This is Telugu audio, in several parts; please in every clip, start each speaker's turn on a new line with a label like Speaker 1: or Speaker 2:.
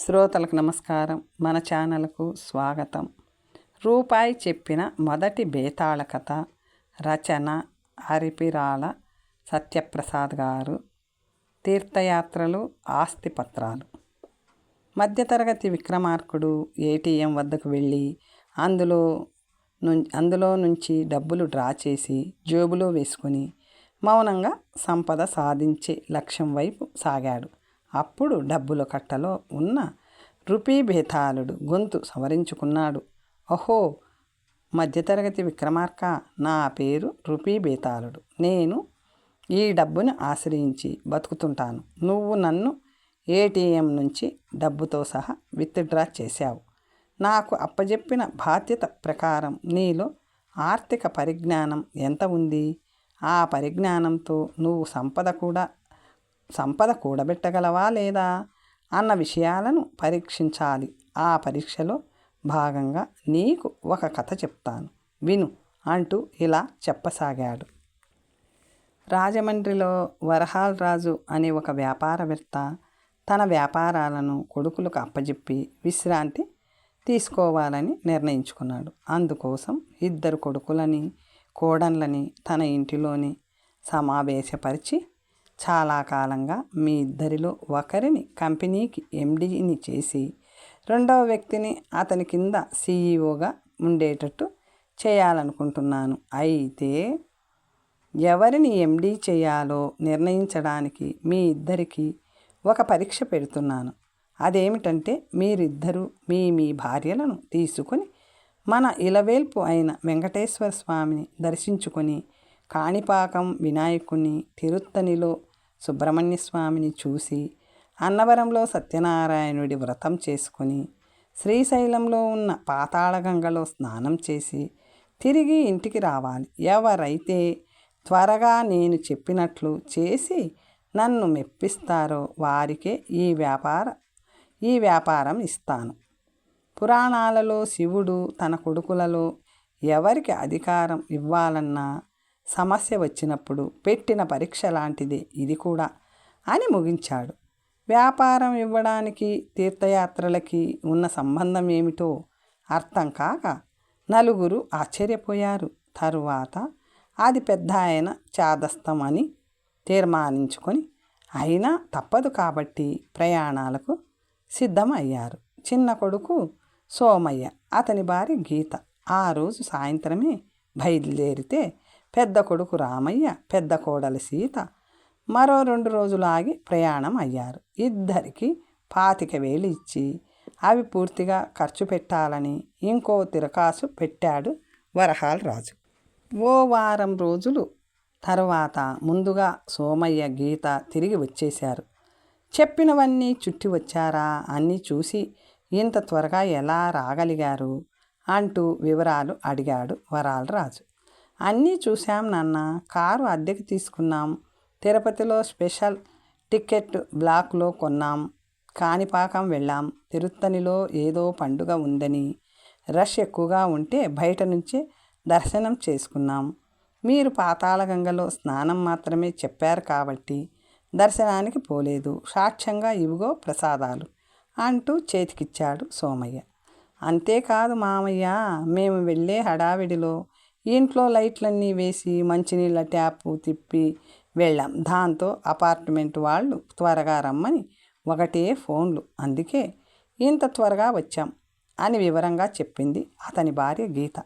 Speaker 1: శ్రోతలకు నమస్కారం. మన ఛానల్కు స్వాగతం. రూపాయి చెప్పిన మొదటి బేతాళ కథ రచన అరిపిరాల సత్యప్రసాద్ గారు. తీర్థయాత్రలు ఆస్తిపత్రాలు మధ్యతరగతి విక్రమార్కుడు ఏటీఎం వద్దకు వెళ్ళి అందులో ను అందులో నుంచి డబ్బులు డ్రా చేసి జేబులో వేసుకుని మౌనంగా సంపద సాధించే లక్ష్యం వైపు సాగాడు. అప్పుడు డబ్బుల కట్టలో ఉన్న రూపీబేతాళుడు గొంతు సవరించుకున్నాడు. ఓహో మధ్యతరగతి విక్రమార్క నా పేరు రూపీ నేను ఈ డబ్బును ఆశ్రయించి బతుకుతుంటాను. నువ్వు నన్ను ఏటీఎం నుంచి డబ్బుతో సహా విత్డ్రా చేశావు. నాకు అప్పజెప్పిన బాధ్యత ప్రకారం నీలో ఆర్థిక పరిజ్ఞానం ఎంత ఉంది? ఆ పరిజ్ఞానంతో నువ్వు సంపద కూడా సంపద కూడబెట్టగలవా లేదా అన్న విషయాలను పరీక్షించాలి. ఆ పరీక్షలో భాగంగా నీకు ఒక కథ చెప్తాను. విను అంటూ ఇలా చెప్పసాగాడు. రాజమండ్రిలో వరహాల్ రాజు అనే ఒక వ్యాపారవేత్త తన వ్యాపారాలను కొడుకులకు అప్పజెప్పి విశ్రాంతి తీసుకోవాలని నిర్ణయించుకున్నాడు. అందుకోసం ఇద్దరు కొడుకులని కోడన్లని తన ఇంటిలోని సమావేశపరిచి చాలా కాలంగా మీ ఇద్దరిలో ఒకరిని కంపెనీకి ఎండీని చేసి రెండవ వ్యక్తిని అతని కింద సీఈఓగా ఉండేటట్టు చేయాలనుకుంటున్నాను. అయితే ఎవరిని ఎండీ చేయాలో నిర్ణయించడానికి మీ ఇద్దరికి ఒక పరీక్ష పెడుతున్నాను. అదేమిటంటే మీరిద్దరూ మీ మీ భార్యలను తీసుకొని మన ఇలవేల్పు అయిన వెంకటేశ్వర స్వామిని దర్శించుకొని కాణిపాకం వినాయకుని తిరుత్తనిలో సుబ్రహ్మణ్య స్వామిని చూసి అన్నవరంలో సత్యనారాయణుడి వ్రతం చేసుకుని శ్రీశైలంలో ఉన్న పాతాళగంగలో స్నానం చేసి తిరిగి ఇంటికి రావాలి. ఎవరైతే త్వరగా నేను చెప్పినట్లు చేసి నన్ను మెప్పిస్తారో వారికే ఈ వ్యాపార ఈ వ్యాపారం ఇస్తాను. పురాణాలలో శివుడు తన కొడుకులలో ఎవరికి అధికారం ఇవ్వాలన్నా సమస్య వచ్చినప్పుడు పెట్టిన పరీక్ష లాంటిదే ఇది కూడా అని ముగించాడు. వ్యాపారం ఇవ్వడానికి తీర్థయాత్రలకి ఉన్న సంబంధం ఏమిటో అర్థం కాక నలుగురు ఆశ్చర్యపోయారు. తరువాత అది పెద్ద ఆయన చాదస్తం అని తీర్మానించుకొని అయినా తప్పదు కాబట్టి ప్రయాణాలకు సిద్ధమయ్యారు. చిన్న కొడుకు సోమయ్య అతని భార్య గీత. ఆ రోజు సాయంత్రమే బయలుదేరితే పెద్ద కొడుకు రామయ్య పెద్ద కోడలి సీత మరో రెండు రోజులు ఆగి ప్రయాణం అయ్యారు. ఇద్దరికి పాతిక వేలు ఇచ్చి అవి పూర్తిగా ఖర్చు పెట్టాలని ఇంకో తిరకాసు పెట్టాడు వరహాల్ రాజు. ఓ వారం రోజులు తర్వాత ముందుగా సోమయ్య గీత తిరిగి వచ్చేశారు. చెప్పినవన్నీ చుట్టి వచ్చారా? అన్నీ చూసి ఇంత త్వరగా ఎలా రాగలిగారు? అంటూ వివరాలు అడిగాడు వరాలరాజు అన్నీ చూశాం నాన్న. కారు అద్దెకి తీసుకున్నాం. తిరుపతిలో స్పెషల్ టికెట్ బ్లాక్లో కొన్నాం. కాణిపాకం వెళ్ళాం. తిరుత్తనిలో ఏదో పండుగ ఉందని. రష్ ఎక్కువగా ఉంటే బయట నుంచి దర్శనం చేసుకున్నాం. మీరు పాతాళగంగలో స్నానం మాత్రమే చెప్పారు కాబట్టి దర్శనానికి పోలేదు. సాక్ష్యంగా ఇవిగో ప్రసాదాలు అంటూ చేతికిచ్చాడు సోమయ్య. అంతేకాదు మామయ్య మేము వెళ్ళే హడావిడిలో ఇంట్లో లైట్లన్నీ వేసి మంచినీళ్ళ ట్యాపు తిప్పి వెళ్ళాం. దాంతో అపార్ట్మెంట్ వాళ్ళు త్వరగా రమ్మని ఒకటే ఫోన్లు. అందుకే ఇంత త్వరగా వచ్చాం అని వివరంగా చెప్పింది అతని భార్య గీత.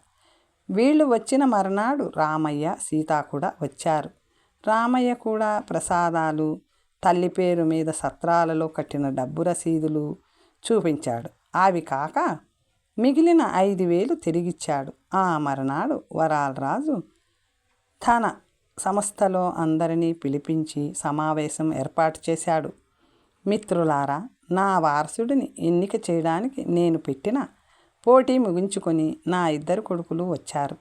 Speaker 1: వీళ్ళు వచ్చిన మరునాడు రామయ్య సీత కూడా వచ్చారు. రామయ్య కూడా ప్రసాదాలు తల్లి పేరు మీద సత్రాలలో కట్టిన డబ్బు రసీదులు చూపించాడు. అవి కాక మిగిలిన ఐదు వేలు తిరిగిచ్చాడు. ఆ మరునాడు వరాలరాజు తన సంస్థలో అందరినీ పిలిపించి సమావేశం ఏర్పాటు చేశాడు. మిత్రులారా నా వారసుడిని ఎన్నిక చేయడానికి నేను పెట్టిన పోటీ ముగించుకొని నా ఇద్దరు కొడుకులు వచ్చారు.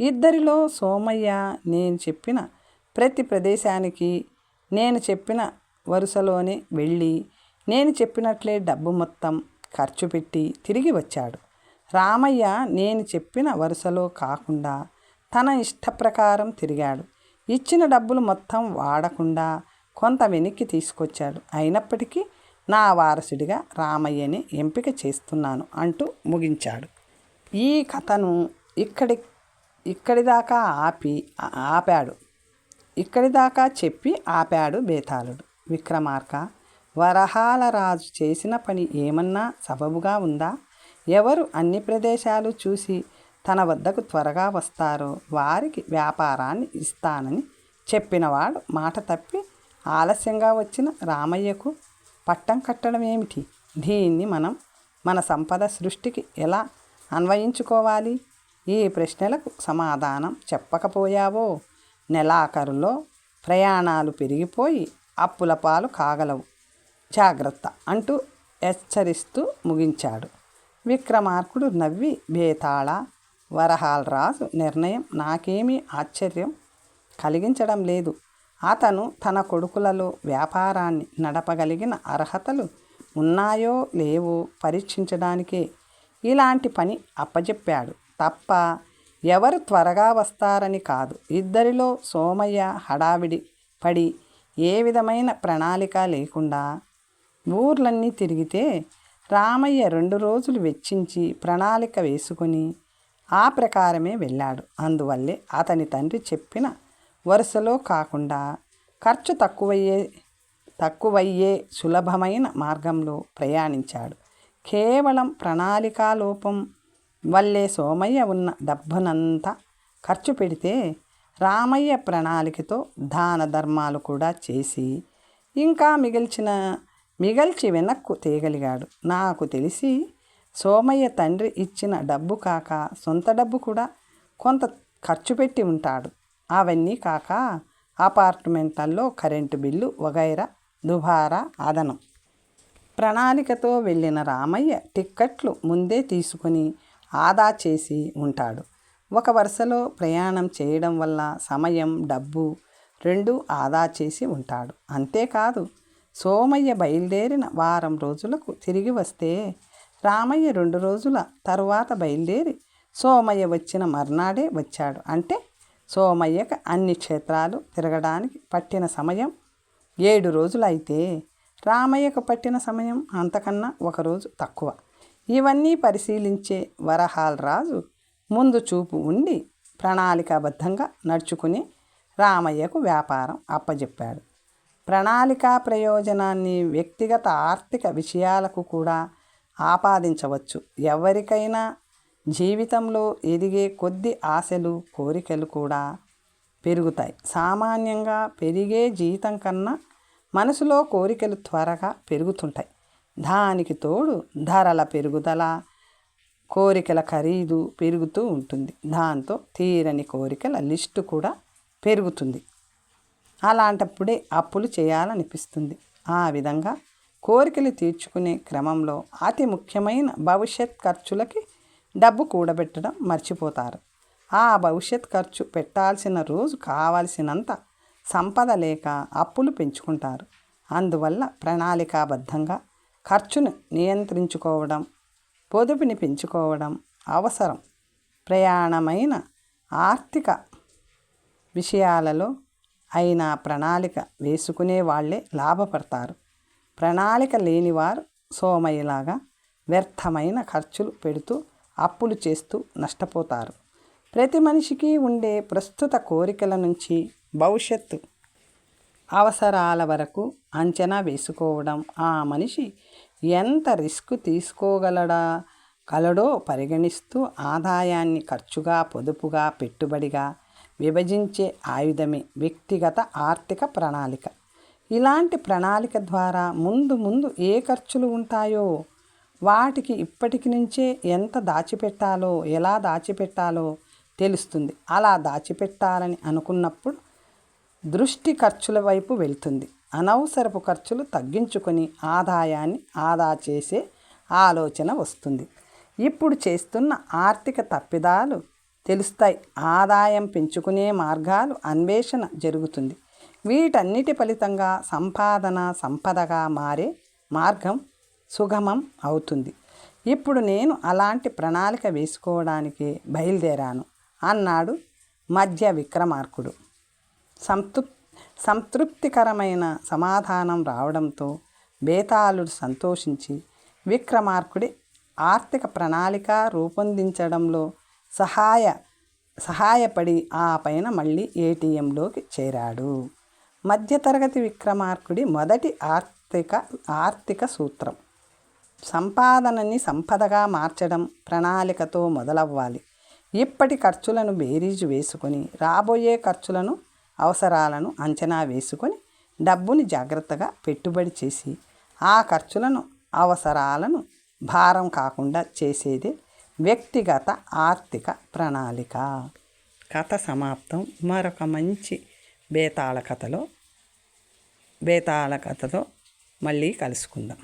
Speaker 1: ఇద్దరిలో సోమయ్య నేను చెప్పిన ప్రతి ప్రదేశానికి నేను చెప్పిన వరుసలోనే వెళ్ళి నేను చెప్పినట్లే డబ్బు మొత్తం ఖర్చు పెట్టి తిరిగి వచ్చాడు. రామయ్య నేను చెప్పిన వరుసలో కాకుండా తన ఇష్ట ప్రకారం తిరిగాడు. ఇచ్చిన డబ్బులు మొత్తం వాడకుండా కొంత వెనక్కి తీసుకొచ్చాడు. అయినప్పటికీ నా వారసుడిగా రామయ్యని ఎంపిక చేస్తున్నాను అంటూ ముగించాడు. ఈ కథను ఇక్కడి ఇక్కడిదాకా ఆపి ఆపాడు. ఇక్కడిదాకా చెప్పి ఆపాడు బేతాళుడు. విక్రమార్క వరహాల రాజు చేసిన పని ఏమన్నా సబబుగా ఉందా? ఎవరు అన్ని ప్రదేశాలు చూసి తన వద్దకు త్వరగా వస్తారో వారికి వ్యాపారాన్ని ఇస్తానని చెప్పినవాడు మాట తప్పి ఆలస్యంగా వచ్చిన రామయ్యకు పట్టం కట్టడం ఏమిటి? దీన్ని మనం మన సంపద సృష్టికి ఎలా అన్వయించుకోవాలి? ఈ ప్రశ్నలకు సమాధానం చెప్పకపోయావో? నెలాఖరులో ప్రయాణాలు పెరిగిపోయి అప్పుల పాలు కాగలవు. జాగ్రత్త అంటూ హెచ్చరిస్తూ ముగించాడు. విక్రమార్కుడు నవ్వి బేతాళ వరహాల్ రాజు నిర్ణయం నాకేమీ ఆశ్చర్యం కలిగించడం లేదు. అతను తన కొడుకులలో వ్యాపారాన్ని నడపగలిగిన అర్హతలు ఉన్నాయో లేవో పరీక్షించడానికే ఇలాంటి పని అప్పజెప్పాడు. తప్ప ఎవరు త్వరగా వస్తారని కాదు. ఇద్దరిలో సోమయ్య హడావిడి పడి ఏ విధమైన ప్రణాళిక లేకుండా ఊర్లన్నీ తిరిగితే రామయ్య రెండు రోజులు వెచ్చించి ప్రణాళిక వేసుకుని ఆ ప్రకారమే వెళ్ళాడు. అందువల్లే అతని తండ్రి చెప్పిన వరుసలో కాకుండా ఖర్చు తక్కువయ్యే తక్కువయ్యే సులభమైన మార్గంలో ప్రయాణించాడు. కేవలం ప్రణాళికాలోపం వల్లే సోమయ్య ఉన్న డబ్బునంతా ఖర్చు పెడితే రామయ్య ప్రణాళికతో దాన ధర్మాలు కూడా చేసి ఇంకా మిగిల్చిన మిగల్చి వెనక్కు తేగలిగాడు. నాకు తెలిసి సోమయ్య తండ్రి ఇచ్చిన డబ్బు కాక సొంత డబ్బు కూడా కొంత ఖర్చు పెట్టి ఉంటాడు. అవన్నీ కాక అపార్ట్మెంట్లలో కరెంటు బిల్లు వగైరా దుబారా అదనం. ప్రణాళికతో వెళ్ళిన రామయ్య టిక్కెట్లు ముందే తీసుకుని ఆదా చేసి ఉంటాడు. ఒక వరుసలో ప్రయాణం చేయడం వల్ల సమయం డబ్బు రెండు ఆదా చేసి ఉంటాడు. అంతేకాదు సోమయ్య బయలుదేరిన వారం రోజులకు తిరిగి వస్తే రామయ్య రెండు రోజుల తరువాత బయలుదేరి సోమయ్య వచ్చిన మర్నాడే వచ్చాడు. అంటే సోమయ్యకు అన్ని క్షేత్రాలు తిరగడానికి పట్టిన సమయం ఏడు రోజులు అయితే రామయ్యకు పట్టిన సమయం అంతకన్నా ఒకరోజు తక్కువ. ఇవన్నీ పరిశీలించే వరహాల్ రాజు ముందు చూపు ఉండి ప్రణాళికాబద్ధంగా నడుచుకుని రామయ్యకు వ్యాపారం అప్పజెప్పాడు. ప్రణాళికా ప్రయోజనాన్ని వ్యక్తిగత ఆర్థిక విషయాలకు కూడా ఆపాదించవచ్చు. ఎవరికైనా జీవితంలో ఎదిగే కొద్ది ఆశలు కోరికలు కూడా పెరుగుతాయి. సామాన్యంగా పెరిగే జీతం కన్నా మనసులో కోరికలు త్వరగా పెరుగుతుంటాయి. దానికి తోడు ధరల పెరుగుదల కోరికల ఖరీదు పెరుగుతూ ఉంటుంది. దాంతో తీరని కోరికల లిస్టు కూడా పెరుగుతుంది. అలాంటప్పుడే అప్పులు చేయాలనిపిస్తుంది. ఆ విధంగా కోరికలు తీర్చుకునే క్రమంలో అతి ముఖ్యమైన భవిష్యత్ ఖర్చులకి డబ్బు కూడబెట్టడం మర్చిపోతారు. ఆ భవిష్యత్ ఖర్చు పెట్టాల్సిన రోజు కావాల్సినంత సంపద లేక అప్పులు పెంచుకుంటారు. అందువల్ల ప్రణాళికాబద్ధంగా ఖర్చును నియంత్రించుకోవడం పొదుపుని పెంచుకోవడం అవసరం. ప్రయాణమైన ఆర్థిక విషయాలలో అయినా ప్రణాళిక వేసుకునే వాళ్ళే లాభపడతారు. ప్రణాళిక లేనివారు సోమయ్యలాగా వ్యర్థమైన ఖర్చులు పెడుతూ అప్పులు చేస్తూ నష్టపోతారు. ప్రతి మనిషికి ఉండే ప్రస్తుత కోరికల నుంచి భవిష్యత్తు అవసరాల వరకు అంచనా వేసుకోవడం. ఆ మనిషి ఎంత రిస్క్ తీసుకోగలడా? కలడో పరిగణిస్తూ ఆదాయాన్ని ఖర్చుగా పొదుపుగా పెట్టుబడిగా విభజించే ఆయుధమే వ్యక్తిగత ఆర్థిక ప్రణాళిక. ఇలాంటి ప్రణాళిక ద్వారా ముందు ముందు ఏ ఖర్చులు ఉంటాయో వాటికి ఇప్పటికి నుంచే ఎంత దాచిపెట్టాలో ఎలా దాచిపెట్టాలో తెలుస్తుంది. అలా దాచిపెట్టాలని అనుకున్నప్పుడు దృష్టి ఖర్చుల వైపు వెళ్తుంది. అనవసరపు ఖర్చులు తగ్గించుకొని ఆదాయాన్ని ఆదా చేసే ఆలోచన వస్తుంది. ఇప్పుడు చేస్తున్న ఆర్థిక తప్పిదాలు తెలుస్తాయి. ఆదాయం పెంచుకునే మార్గాలు అన్వేషణ జరుగుతుంది. వీటన్నిటి ఫలితంగా సంపాదన సంపదగా మారే మార్గం సుగమం అవుతుంది. ఇప్పుడు నేను అలాంటి ప్రణాళిక వేసుకోవడానికి బయలుదేరాను అన్నాడు మధ్య విక్రమార్కుడు. సంతృప్ సంతృప్తికరమైన సమాధానం రావడంతో బేతాళుడు సంతోషించి విక్రమార్కుడి ఆర్థిక ప్రణాళిక రూపొందించడంలో సహాయ సహాయపడి ఆ పైన మళ్ళీ ఏటీఎంలోకి చేరాడు. మధ్యతరగతి విక్రమార్కుడి మొదటి ఆర్థిక ఆర్థిక సూత్రం. సంపాదనని సంపదగా మార్చడం ప్రణాళికతో మొదలవ్వాలి. ఇప్పటి ఖర్చులను బేరీజు వేసుకొని రాబోయే ఖర్చులను అవసరాలను అంచనా వేసుకొని డబ్బుని జాగ్రత్తగా పెట్టుబడి చేసి ఆ ఖర్చులను అవసరాలను భారం కాకుండా చేసేదే వ్యక్తిగత ఆర్థిక ప్రణాళిక. కథ సమాప్తం. మరొక మంచి బేతాళ కథలో బేతాళ కథతో మళ్ళీ కలుసుకుందాం.